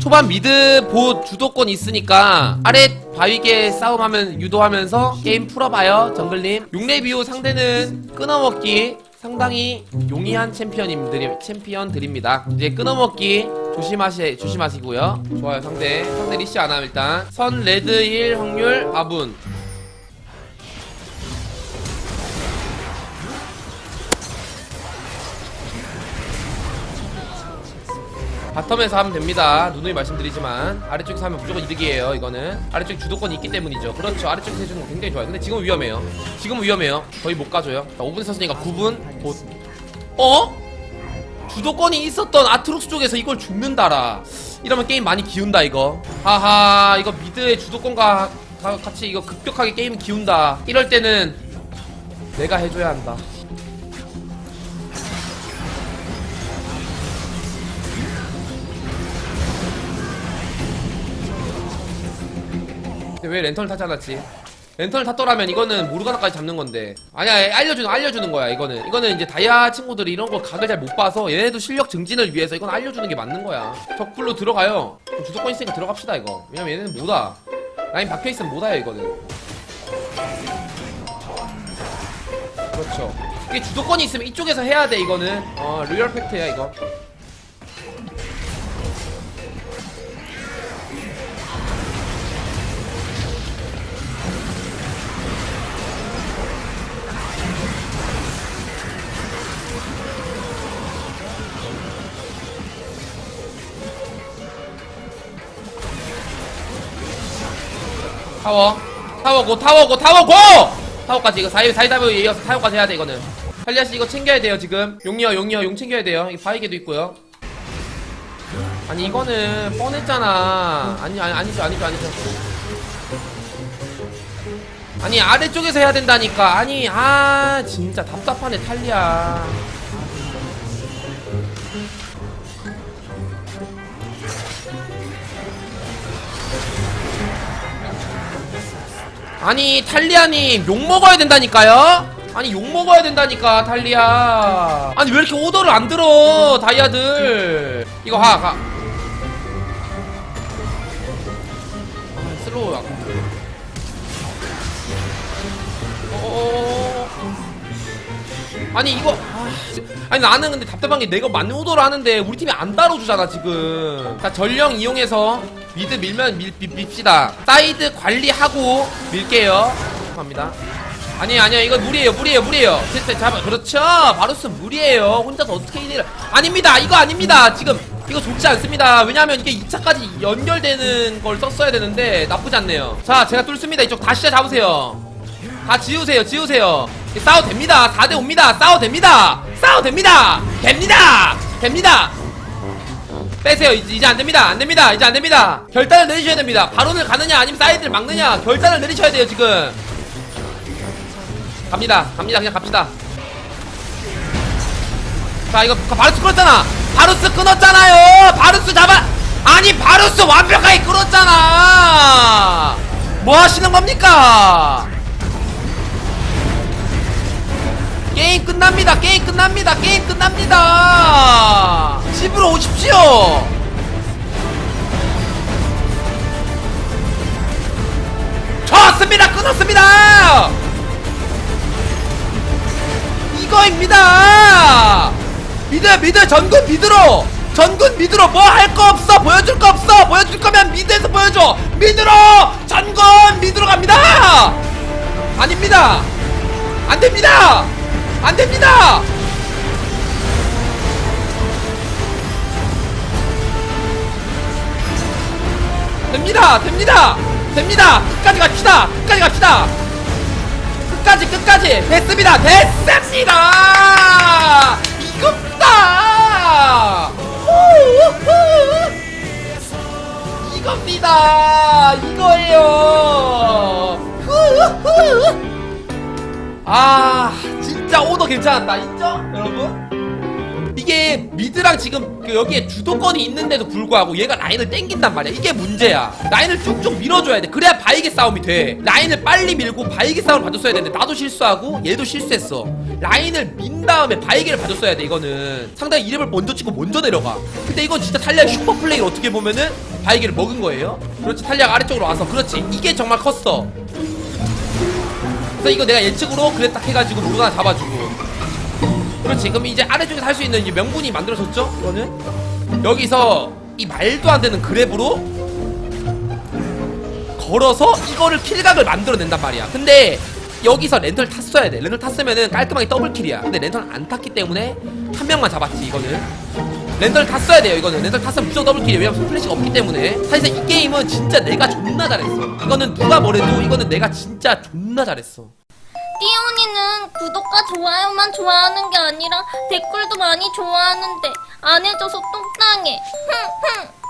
초반 미드 보 주도권 있으니까 아래 바위계 싸움하면 유도하면서 게임 풀어봐요 정글님. 6렙 이후 상대는 끊어먹기 상당히 용이한 챔피언님들이 챔피언들입니다. 이제 끊어먹기 조심하시 조심하시고요. 좋아요 상대. 상대 리시 안함 일단. 선 레드 1 확률 아분 바텀에서 하면 됩니다. 누누이 말씀드리지만 아래쪽에서 하면 무조건 이득이에요. 이거는 아래쪽 주도권이 있기 때문이죠. 그렇죠. 아래쪽에서 해주는 거 굉장히 좋아요. 근데 지금은 위험해요. 지금은 위험해요. 거의 못 가줘요. 자, 5분 썼으니까 9분 곧. 어? 주도권이 있었던 아트록스 쪽에서 이걸 죽는다라. 이러면 게임 많이 기운다 이거. 하하 이거 미드의 주도권과 가- 같이 이거 급격하게 게임 기운다. 이럴 때는 내가 해줘야 한다. 근데 왜 랜턴을 타지 않았지? 랜턴을 탔더라면 이거는 모르가나까지 잡는 건데. 아니야 알려주는 알려주는 거야 이거는. 이거는 이제 다이아 친구들이 이런 거 각을 잘 못 봐서 얘네도 실력 증진을 위해서 이건 알려주는 게 맞는 거야. 적불로 들어가요. 그럼 주도권 있으니까 들어갑시다 이거. 왜냐면 얘네는 못와. 라인 박혀있으면 못와요 이거는. 그렇죠. 이게 주도권이 있으면 이쪽에서 해야 돼 이거는. 어 리얼 팩트야 이거 타워. 타워고 타워고 타워고! 타워까지 이거 사이 사이다브 이어서 타워까지 해야 돼 이거는. 할리아씨 이거 챙겨야 돼요 지금. 용이요 용이요 용 챙겨야 돼요. 이 바위개도 있고요. 아니 이거는 뻔했잖아. 아니 아니 아니죠 아니죠 아니죠. 아니 아래쪽에서 해야 된다니까. 아니 아 진짜 답답하네 탈리아 아니 탈리아님 욕 먹어야 된다니까요? 아니 욕 먹어야 된다니까 탈리아 아니 왜 이렇게 오더를 안 들어 다이아들? 이거 가 가. 아, 슬로우 어... 아니 이거 아, 아니 나는 근데 답답한 게 내가 맞는 오더를 하는데 우리 팀이 안 따라주잖아 지금. 자 전령 이용해서 미드 밀면 밀, 밀, 밉시다. 사이드 관리하고 밀게요. 갑니다. 아니 아니야 이거 무리예요 무리예요 무리예요. 됐어 잡아 그렇죠. 바루스 무리예요. 혼자서 어떻게 이를 아닙니다 이거 아닙니다. 지금 이거 좋지 않습니다. 왜냐하면 이게 2차까지 연결되는 걸 썼어야 되는데 나쁘지 않네요. 자 제가 뚫습니다. 이쪽 다시 잡으세요. 다 지우세요 지우세요 싸워 됩니다. 4대 5입니다. 싸워 됩니다. 싸워 됩니다. 됩니다. 됩니다. 빼세요. 이제, 이제 안 됩니다. 안 됩니다. 이제 안 됩니다. 결단을 내리셔야 됩니다. 바론을 가느냐 아니면 사이드를 막느냐 결단을 내리셔야 돼요 지금. 갑니다. 갑니다. 그냥 갑시다. 자 이거 바루스 끊었잖아. 바루스 끊었잖아요. 바루스 잡아 아니 바루스 완벽하게 끊었잖아. 뭐 하시는 겁니까 게임 끝납니다. 게임 끝납니다. 게임 끝납니다. 집으로 오십시오. 좋습니다. 끊었습니다. 이거입니다. 미드 미드 전군 미드로 전군 미드로 뭐 할 거 없어 보여줄 거 없어 보여줄 거면 미드에서 보여줘 미드로 전군 미드로 갑니다. 아닙니다. 안 됩니다. 안 됩니다. 됩니다. 됩니다. 됩니다. 끝까지 갑시다. 끝까지 갑시다. 끝까지 끝까지 됐습니다. 됐습니다. 이겁니다. 후후후. 이겁니다. 이거예요. 후후. 아 진짜 오더 괜찮았다. 인정? 여러분? 이게 미드랑 지금 그 여기에 주도권이 있는데도 불구하고 얘가 라인을 땡긴단 말이야. 이게 문제야. 라인을 쭉쭉 밀어줘야 돼. 그래야 바이게 싸움이 돼. 라인을 빨리 밀고 바이게 싸움을 봐줬어야 되는데 나도 실수하고 얘도 실수했어. 라인을 민 다음에 바이게를 봐줬어야 돼 이거는. 상당히 이름을 먼저 찍고 먼저 내려가. 근데 이건 진짜 탈리아의 슈퍼 플레이를 어떻게 보면은 바이게를 먹은 거예요. 그렇지 탈리아가 아래쪽으로 와서. 그렇지. 이게 정말 컸어 그래서 이거 내가 예측으로 딱 해가지고 모르가나 잡아주고. 그렇지. 그럼 이제 아래쪽에서 할 수 있는 이제 명분이 만들어졌죠? 이거는? 여기서 이 말도 안 되는 그랩으로 걸어서 이거를 킬각을 만들어낸단 말이야. 근데 여기서 렌털 탔어야 돼. 렌털 탔으면은 깔끔하게 더블킬이야. 근데 렌털 안 탔기 때문에 한 명만 잡았지 이거는 렌털 탔어야 돼요 이거는. 렌털 탔으면 무조건 더블킬이에요. 왜냐면 플래시가 없기 때문에. 사실상 이 게임은 진짜 내가 존나 잘했어. 이거는 누가 뭐래도 이거는 내가 진짜 존나 잘했어. 띠온이는 구독과 좋아요만 좋아하는 게 아니라 댓글도 많이 좋아하는데 안 해줘서 똥땅해. 흥 흥.